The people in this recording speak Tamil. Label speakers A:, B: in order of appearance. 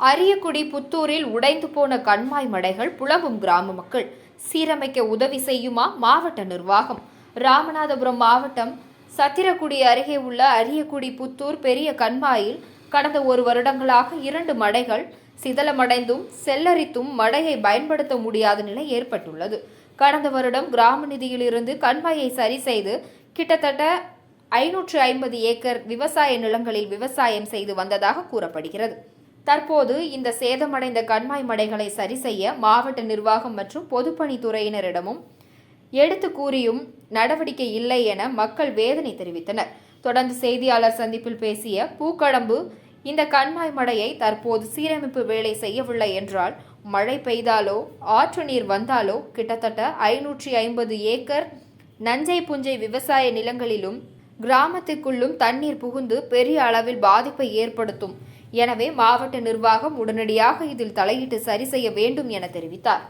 A: அரியக்குடி புத்தூரில் உடைந்து போன கண்மாய் மடைகள் புலம்பும் கிராம மக்கள். சீரமைக்க உதவி செய்யுமா மாவட்ட நிர்வாகம்? ராமநாதபுரம் மாவட்டம் சத்திரக்குடி அருகே உள்ள அரியக்குடி புத்தூர் பெரிய கண்மாயில் கடந்த ஒரு வருடங்களாக இரண்டு மடைகள் சிதலமடைந்தும் செல்லரித்தும் மடையை பயன்படுத்த முடியாத நிலை ஏற்பட்டுள்ளது. கடந்த வருடம் கிராம நிதியிலிருந்து கண்மாயை சரி செய்து கிட்டத்தட்ட ஐநூற்று ஐம்பது ஏக்கர் விவசாய நிலங்களில் விவசாயம் செய்து வந்ததாக கூறப்படுகிறது. தற்போது இந்த சேதமடைந்த கண்மாய் மடைகளை சரி செய்ய மாவட்ட நிர்வாகம் மற்றும் பொதுப்பணித்துறையினரிடமும் எடுத்து கூறியும் நடவடிக்கை இல்லை என மக்கள் வேதனை தெரிவித்தனர். தொடர்ந்து செய்தியாளர் சந்திப்பில் பேசிய பூக்கடம்பு இந்த கண்மாய் மடையை தற்போது சீரமைப்பு வேலை செய்யவில்லை என்றால் மழை பெய்தாலோ ஆற்று நீர் வந்தாலோ கிட்டத்தட்ட ஐநூற்றி ஐம்பது ஏக்கர் நஞ்சை புஞ்சை விவசாய நிலங்களிலும் கிராமத்துக்குள்ளும் தண்ணீர் புகுந்து பெரிய அளவில் பாதிப்பை ஏற்படுத்தும் எனவே மாவட்ட நிர்வாகம் உடனடியாக இதில் தலையிட்டு சரி செய்ய வேண்டும் என தெரிவித்தார்.